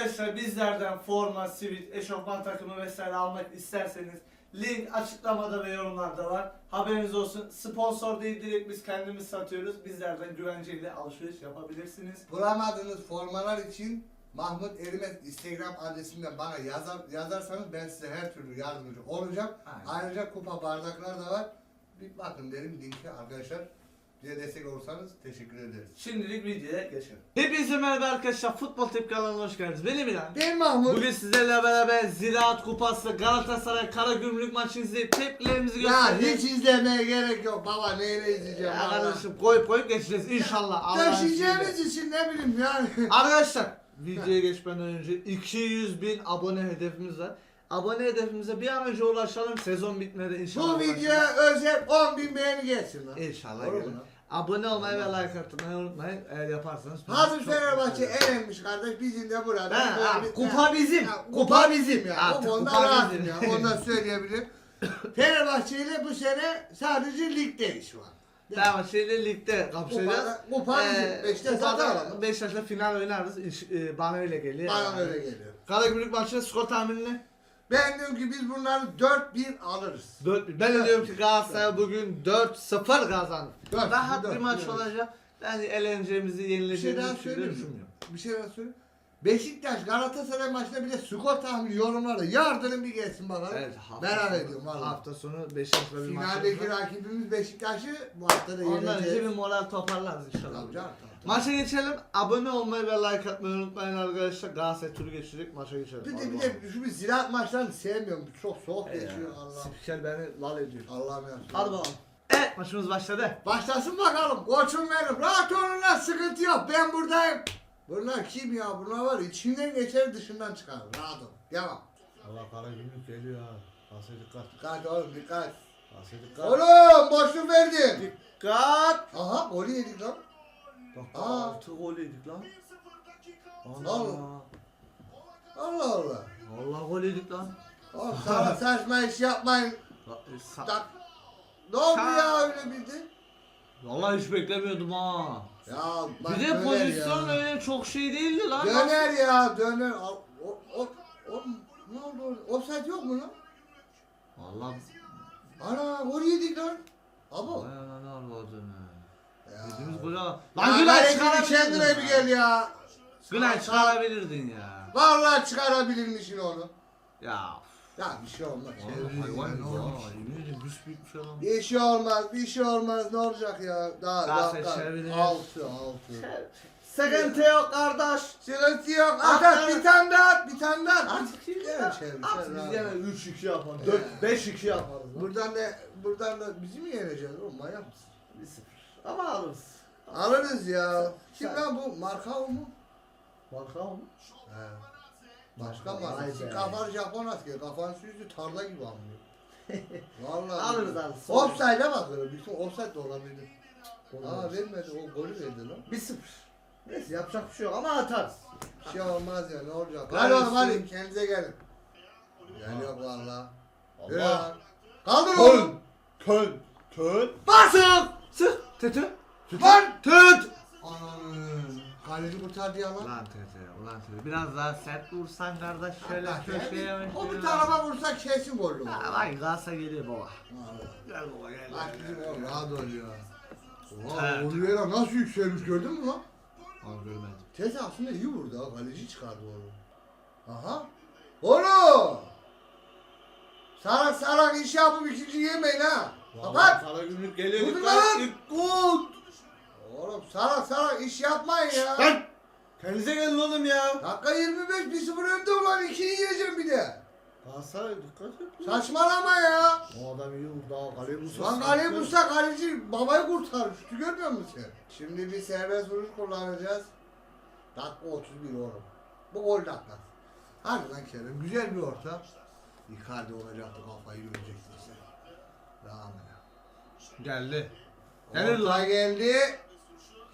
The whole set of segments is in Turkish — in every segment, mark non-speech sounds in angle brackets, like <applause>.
Arkadaşlar bizlerden forma, sivit, eşofman takımı vesaire almak isterseniz link açıklamada ve yorumlarda var. Haberiniz olsun. Sponsor değil direkt biz kendimiz satıyoruz. Bizlerden güvenceyle alışveriş yapabilirsiniz. Bulamadığınız formalar için Mahmut Erimez Instagram adresinden bana yazar, yazarsanız ben size her türlü yardımcı olacağım. Aynen. Ayrıca kupa bardaklar da var. Bir bakın derim linki arkadaşlar. Bize destek olursanız teşekkür ederiz. Şimdilik videoya geçelim. Hepinize merhaba arkadaşlar. Futbol Tip kanalına hoş geldiniz. Benim İlhan. Ben Mahmut. Bugün sizlerle beraber Ziraat Kupası Galatasaray Karagümrük maçını izleyip tepkilerimizi ya göstereceğiz. hiç izlemeye gerek yok baba neyle izleyeceğim Ya valla. kardeşim koyup koyup geçeceğiz inşallah. Allah'ın izniyle. Taşıyacağımız için ne bileyim yani. Arkadaşlar videoya geçmeden önce 200 bin abone hedefimiz var. Abone hedefimize bir an önce ulaşalım. Sezon bitmeden inşallah. Bu videoya özel 10 bin beğeni gelsin lan. İnşallah Doğru mu gelir. lan? Abone olmayı ve like atmayı unutmayın. Eğer yaparsanız. Hazır çok Fenerbahçe mutlu elenmiş kardeş bizim de burada. Ha, böyle ha, bir- kupa bizim. Ha, Kupa bizim. ya. Artık kupa rahatım bizim. ya. Ondan söyleyebilirim. <laughs> Fenerbahçe ile bu sene sadece ligde iş var. Tamam şeyle ligde kapışacağız. Kupa- kupa bizim. Beşiktaş kupada zaten alalım. Beşiktaş'la final oynarız. İş, e, bana öyle geliyor. Bana öyle geliyor. Karagümrük maçı skor tahminini Ben diyorum ki biz bunları 4-1 alırız. 4 Ben de diyorum ki Galatasaray bugün 4-0 kazanır. Dört, Rahat dört, bir maç dört. olacak. Ben eğleneceğimizi, Bir şey yenileceğimizi daha şey söyleyeyim. Bir şey daha söyleyeyim. Beşiktaş Galatasaray maçında bile skor tahmini yorumlarda yardırın bir gelsin bakalım. Evet, hafta Merak sonu- ediyorum valla. Hafta sonu Beşiktaş'la bir maçımız Finaldeki rakibimiz Beşiktaş'ı bu hafta da Ondan önce bir yeneceğiz. moral toparlarız inşallah. Tabii canım, tabii. Maça geçelim. Abone olmayı ve like atmayı unutmayın arkadaşlar. Galatasaray turu geçecek. Maça geçelim. Bir de bir de şu bir ziraat maçlarını sevmiyorum. Çok soğuk He ya, geçiyor Allah. Spiker beni lal ediyor. Allah'ım ya. Hadi bakalım. Evet maçımız başladı. Başlasın bakalım. Koçum benim. Rahat olun lan sıkıntı yok. Ben buradayım. Bunlar kim ya? Bunlar var. İçinden geçer dışından çıkar. Rahat ol. Devam. Allah kara günlük geliyor ha. Kase dikkat. Dikkat oğlum dikkat. Kase dikkat. Oğlum boşluk verdin. Dikkat. Aha golü yedik lan. Dakika Aa. 6 gol yedik lan. Allah. Allah. Allah Allah. Gol yedik lan. Oğlum sana <laughs> saçma iş yapmayın. La- e, sa- Tak. Ne oldu ya öyle bildi? Vallahi hiç beklemiyordum ha. Ya bak Bir de döner pozisyon ya. öyle çok şey değildi lan. Döner ya döner. Al- O, o, o, ne oldu? Offside yok mu lan? Vallahi. Ana gol yedik lan. Abo. Vay ananı avradını. Golü al. Lan kaleci çıkarabilirdin. kendine bir gel ya. Günay çıkarabilirdin ya. Vallahi çıkarabilirmişsin onu. Ya. Ya bir şey olmaz. Vallahi hayvan ya, gibi ne ha. olmuş? Yemin ederim büsbük bir şey lan. Bir şey olmaz, bir şey olmaz. Ne olacak ya? Daha Daha dakika. çevirir. Altı, altı. Sıkıntı yok kardeş. Sıkıntı yok. At At at bir tane daha at, bir tane daha at. Artık kim Gel çevir, At çevir biz abi. yine 3-2 yaparız. Ya. 4-5-2 yaparız. lan. Buradan da buradan da bizi mi yeneceğiz oğlum manyak mısın? 1-0. Ama alırız. Alırız ya. Kim lan bu? Marka mu? Marka mı? He. Başka Vay marka. be. Sizin Kafan Japon asker. Kafan süzü tarla gibi anlıyor. <laughs> Vallahi. Alırız alırız. Offside'e bakıyorum. Bütün offside de olabilir. Aa vermedi. O golü verdi lan. 1-0. Neyse yapacak bir şey yok ama atarız. Bir şey olmaz ya ne olacak? Hadi oğlum hadi kendinize gelin. Geliyor valla. Allah. Ya. Kaldır oğlum. Kön. Kön. Basın. Sık. Tütü. Tütü. Lan. Tüt. Ananı. Kaleci kurtardı ya lan. Ulan tete, ulan tete. Biraz daha sert vursan kardeş şöyle Hakikaten köşeye bir- O bir tarafa vursak kesin gol olur. Ha, Vay Galatasaray geliyor baba. Gel baba gel. Bak bizim oğlum rahat ol ya. Oha Evet. Oliveira nasıl yükselmiş gördün mü lan? Abi görmedim. Tez aslında iyi vurdu ha. Kaleci çıkardı onu. Aha. Oğlum. Sarak sarak iş yapıp ikinci yemeyin ha. Kapat. Kara gümrük geliyor. Vurdu lan. Gol. Oğlum sarak sarak iş yapmayın ya. Lan. Kendinize gelin oğlum ya. Dakika 25 1-0 önde ulan 2'yi yiyeceğim bir de. Galatasaray dikkat et. Saçmalama ya. O adam iyi vurdu ha. Kaleyi vursa. Lan kaleye vursa kaleci babayı kurtar. Şutu görmüyor musun sen? Şimdi bir serbest vuruş kullanacağız. Dakika 31 oğlum. Bu gol dakikası. Hadi lan Kerem güzel bir orta. Icardi olacaktı kafayı göreceksin sen. Ya. Geldi. Gelir Orta lan. geldi.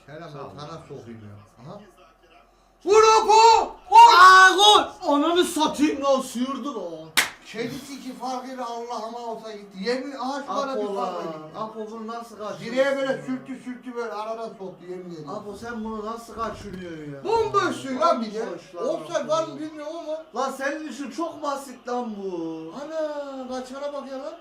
Kerem Sağ ol. ortana sokayım ya. Aha. Vur opu! Aa gol. Ananı satayım lan sıyırdı lan. Kedisi iki farkıyla Allah'ıma olsa gitti. Yemin ağaç bana bir Apo farkla lan. gitti. Apo bunu nasıl kaçırıyorsun? Direğe böyle sürttü sürttü böyle aradan soktu yemin ederim. Apo sen bunu nasıl kaçırıyorsun ya? Bomboşsun lan bir de. Bomboş lan Offside var mı bilmiyorum ama. Lan senin için çok basit lan bu. Ana kaçana bak ya lan.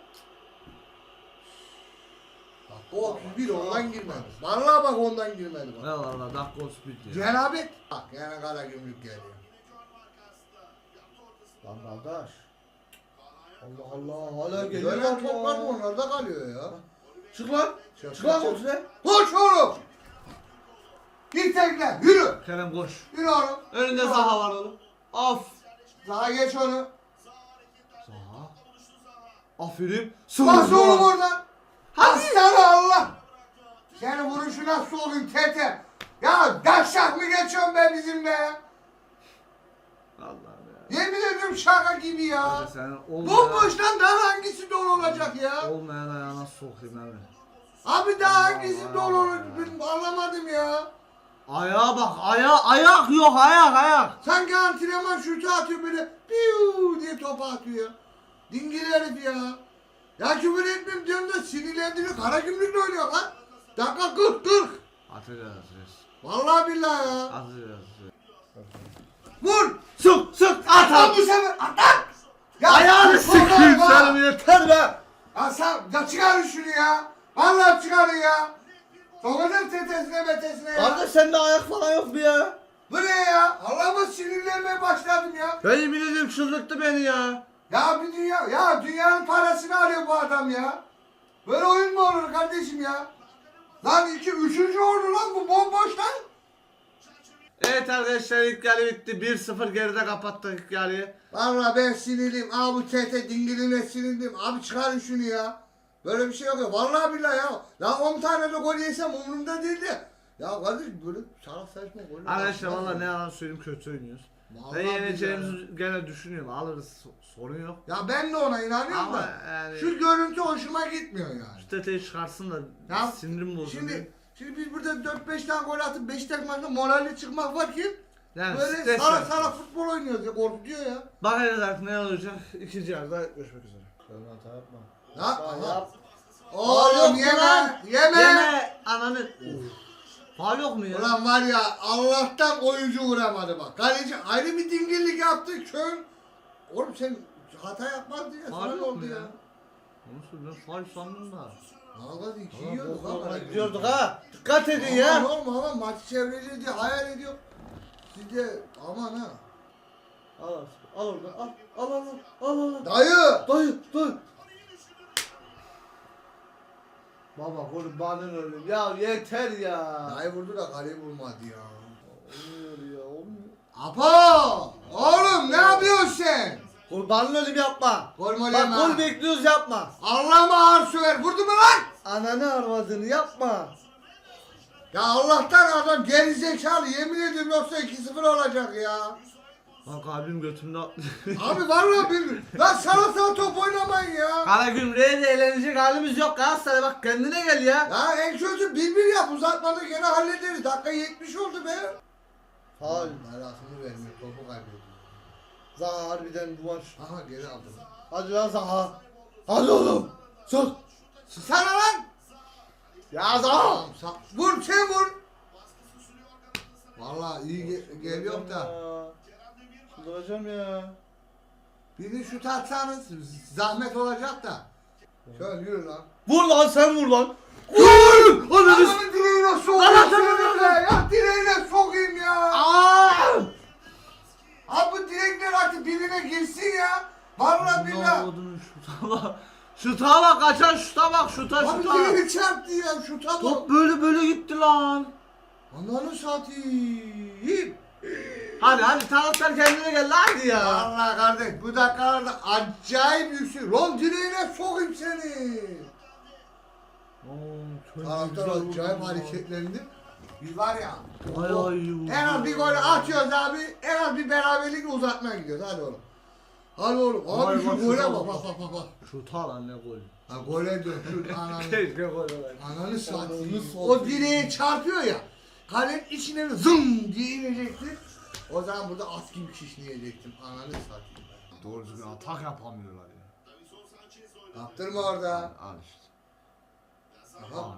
O 31 ondan girmedi. Vallahi bak ondan girmedi bak. Ne valla dakika olsun bitti Cenabet. Bak yana kara gümrük geliyor. Lan kardeş. Allah Allah hala geliyor. Dönen toplar da onlarda kalıyor ya. Çık lan. Çık, Çık lan kontrole. Koş oğlum. Git tekle yürü. Kerem koş. Yürü oğlum. Önünde Yürü Zaha var oğlum. Af. Zaha geç onu. Zaha. Aferin. Bas Zaha. oğlum oradan. Hastane Allah. Seni vuruşuna sokayım tete. Ya daşak mı geçiyorsun be bizimle? Ya. Yemin ediyorum şaka gibi ya. Sen olmayan, Bomboş lan daha hangisi dolu olacak ya? olmayan ayağına sokayım abi. Abi daha hangisi dolu olacak ben anlamadım ya. Ayağa bak. Ayağa, ayak yok ayak ayak. Sanki antrenman şutu atıyor böyle piu diye topu atıyor. Dingil herif ya. Ya küfür etmeyeyim diyorum da sinirlendiriyor. Kara gümrükle oynuyor lan. Dakika 40 40. Atacağız atacağız. Vallahi billahi ya. Atacağız. Vur. Sık sık at at. bu sefer at at. Ya Ayağını sıkayım senin yeter be. Ya sen ya çıkarın şunu ya. Vallahi çıkarın ya. Sokacağım tetesine metesine ya. Kardeş sende ayak falan yok mu ya? Bu ne ya? Allah'ıma sinirlenmeye başladım ya. Ben yemin ederim çıldırttı beni ya. Ya bir dünya, ya dünyanın parasını alıyor bu adam ya. Böyle oyun mu olur kardeşim ya? Lan iki, üçüncü oldu lan bu bomboş lan. Evet arkadaşlar ilk yarı bitti. 1-0 geride kapattık ilk yarıyı. Vallahi ben sinirliyim. Abi bu tete dingiline sinirliyim. Abi çıkarın şunu ya. Böyle bir şey yok ya. Vallahi billahi ya. Lan 10 tane de gol yesem umurumda değil de. Ya kardeşim böyle salak saçma gol. Arkadaşlar valla ne yalan söyleyeyim kötü oynuyoruz. Vallahi Ben yeneceğimizi gene düşünüyorum. Alırız so- sorun yok. Ya ben de ona inanıyorum Ama da. yani Şu görüntü hoşuma gitmiyor yani. şu teteyi çıkarsın da Ya, sinirim bozuldu. Şimdi şimdi biz burada 4-5 tane gol atıp Beşiktaş maçında moralli çıkmak varken yani böyle stres sara yaptım. sara futbol oynuyoruz ya korkutuyor ya. Bakacağız artık ne olacak. İkinci yarıda görüşmek üzere. Sen hata yapma. Ya, Hata aha. yap. Oğlum yok yeme, lan. yeme. Yeme. Ananı. Faal yok mu ya? Ulan var ya Allah'tan oyuncu vuramadı bak. Kaleci ayrı bir dingillik yaptı kör. Oğlum sen hata yapmazdın ya. Faal Sana ne oldu ya? ya? Onu söylüyorum faal sandım da. Vallahi iki yiyorduk ha. Gidiyorduk göre. ha. Dikkat edin Aman ya. oğlum aman maçı çevireceğiz diye hayal ediyor. Siz de aman ha. Al al al al al al al al. Dayı. Dayı dayı. Baba bana öyle. Ya yeter ya. Dayı vurdu da kaleyi vurmadı ya. Olmuyor ya olmuyor. Apo! Oğlum ne yapıyorsun sen? Bana öyle yapma. Gol mol Bak yeme. gol bekliyoruz yapma. Allah'ıma ağır söver. Vurdu mu lan? Ananı arvadını yapma. Ya Allah'tan adam geri zekalı yemin ediyorum yoksa 2-0 olacak ya. Lan kalbim götümde. <laughs> Abi vallahi bir lan sana sana top oynamayın ya. Karagümrük'e de eğlenecek halimiz yok Galatasaray bak kendine gel ya. Ya en kötü bir bir yap uzatmada gene hallederiz. Dakika 70 oldu be. Faul. Belasını vermiyor topu kaybediyor. Zaha harbiden bu maç. Aha geri aldım. Hadi lan Zaha. Hadi oğlum. Sus. Sana lan. Ya Zaha. Vur sen vur. Vallahi iyi ge- geliyor da. Çıldıracağım ya. Birini şut atsanız zahmet olacak da. Şöyle yürü lan. Vur lan sen vur lan. Vur! Ananı s- Adamın direğine Lan sokayım seni be. Ya direğine sokayım ya. Aa! Abi bu direkler artık birine girsin ya. Vallahi billahi. Allah'ım şuta bak. Şuta bak kaçan şuta bak şuta Abi şuta. direği çarptı ya şuta bak. Top böyle böyle gitti lan. Ananı satayım. Hadi hadi taraftar kendine gel lan hadi ya. Allah kardeş bu dakikalarda acayip yüksek. Rol direğine sokayım seni. Taraftar acayip hareketlendi. Biz var ya. Ay ay. En az bir gol atıyoruz abi. En az bir beraberlik uzatmaya gidiyoruz. Hadi oğlum. Hadi oğlum. Abi Ay, şu gole bak. bak. Bak bak. Şuta lan ne gol. Ha gole dön. Şu <laughs> ananı. Keşke gol olaydı. Ananı satayım. O direğe çarpıyor ya. Kalenin içine zım diye inecekti. O zaman burada at gibi kişneyecektim. Ananı satayım. Doğru düzgün atak yapamıyorlar ya. Kaptırma orada. Al işte. Aha.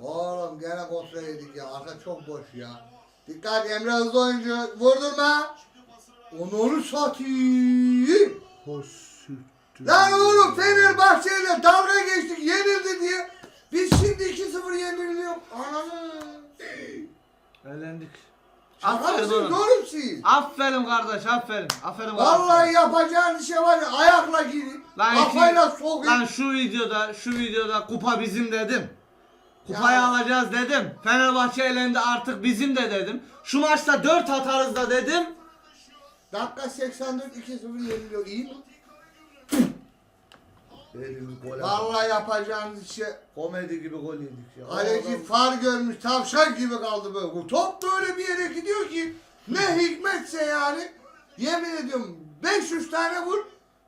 Oğlum gene kontra yedik ya. Arka çok boş ya. Dikkat Emre hızlı oyuncu. Vurdurma. Onu onu satayım. Hoş süttü. Lan oğlum Fenerbahçe'yle dalga geçtik yenildi diye. Biz şimdi 2-0 yeniliyor. Ananı. Elendik. Aferin mısın oğlum. siz? Aferin kardeş aferin. Aferin Vallahi yapacağın şey var ya ayakla girip Lan kafayla iki- sokayım. Lan şu videoda şu videoda kupa bizim dedim. Kupayı Ya. alacağız dedim. Fenerbahçe elendi artık bizim de dedim. Şu maçta 4 atarız da dedim. Dakika 84 2-0 yeniliyor. İyi mi? Gol Vallahi yapacağınız şey Komedi gibi gol yedik ya. Kaleci far görmüş tavşan gibi kaldı böyle. Bu top böyle bir yere gidiyor ki ne hikmetse yani yemin ediyorum 500 tane vur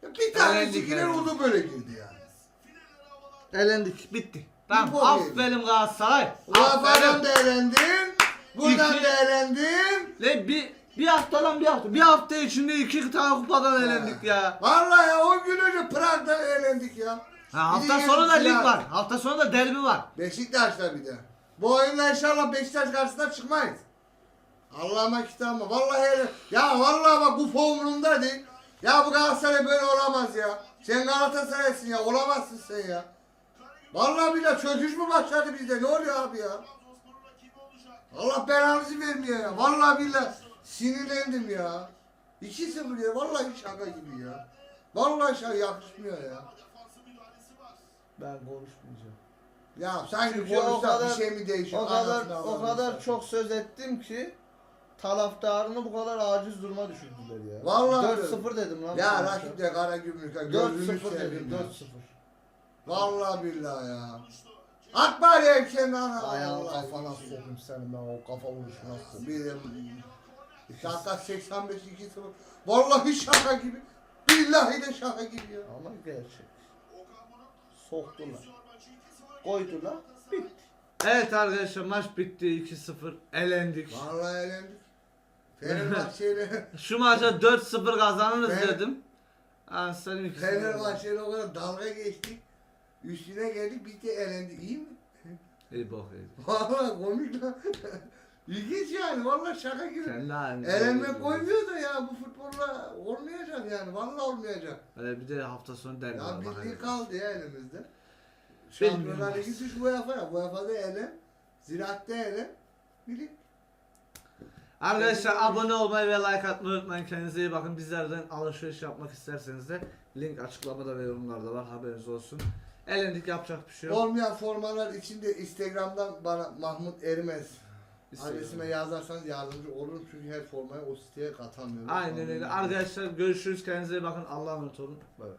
bir tanesi Elendik, girer elendik. o da böyle girdi yani. Elendik bitti. Tamam gol aferin Galatasaray. Aferin. da elendin. Buradan İki- da elendin. Le bir bir haftadan bir hafta. Bir hafta içinde iki tane kupadan elendik ya. Vallahi ya 10 gün önce Prag'da elendik ya. Ha, hafta de sonu da lig ya. var. Hafta sonu da derbi var. Beşiktaş'ta bir de. Bu oyunla inşallah Beşiktaş karşısında çıkmayız. Allah'ıma kitabıma. Vallahi hele. Ya vallahi bak bu formunda değil. Ya bu Galatasaray böyle olamaz ya. Sen Galatasaray'sın ya. Olamazsın sen ya. Vallahi billahi çöküş mü başladı bizde? Ne oluyor abi ya? Allah belanızı vermiyor ya. Vallahi billahi sinirlendim ya. 2-0 ya. Vallahi şaka gibi ya. Vallahi şaka yakışmıyor ya. Ben konuşmayacağım. Ya sanki Çünkü o konuşsak kadar- bir şey mi değişiyor? O kadar Anasını o avradını kadar satayım. çok söz ettim ki taraftarını bu kadar aciz duruma düşürdüler ya. Vallahi 4-0 dedim lan. Ya maçta. rakip de kara gümrük. ha, 4-0 Gözünü dedim seveyim ya. 4-0. Vallahi billahi ya. At bari hemşerin ana. Ayağını Vallahi. kafana sokayım senin ben o kafa vuruşuna sokayım. Bir de dakika 85 2 0. Vallahi şaka gibi. Billahi de şaka gibi ya. Ama gerçek. Soktular. Koydular. Bitti. Evet arkadaşlar maç bitti 2-0 elendik. Vallahi eğlendik. Fenerbahçe'yle <laughs> Şu maça 4-0 kazanırız Ben- dedim. Aslanım 2-0. Fenerbahçe'yle o kadar dalga geçtik. Üstüne geldik biz de elendik. İyi mi? İyi bok yedik. Vallahi komik lan. İlginç yani. Vallahi şaka gibi. Kendi halinde. Koymuyor da ya bu futbolla olmayacak yani. Vallahi olmayacak. Ee, bir de hafta sonu derbi Ya var. bildiği bakalım. kaldı ya elimizde. Bilmiyorum. Şampiyonlar Ligi düş UEFA ya. UEFA'da elen. Ziraat'ta elen. Bilin. Arkadaşlar abone olmayı ve like atmayı unutmayın. Kendinize iyi bakın. Bizlerden alışveriş yapmak isterseniz de link açıklamada ve yorumlarda var. Haberiniz olsun. Elendik yapacak bir şey yok. Olmayan formalar için de Instagram'dan bana Mahmut Erimez. Adresime yazarsanız yardımcı olurum çünkü her formayı o siteye katamıyorum. Aynen öyle. Arkadaşlar görüşürüz. Kendinize iyi bakın. Allah'a emanet olun. Bay bay.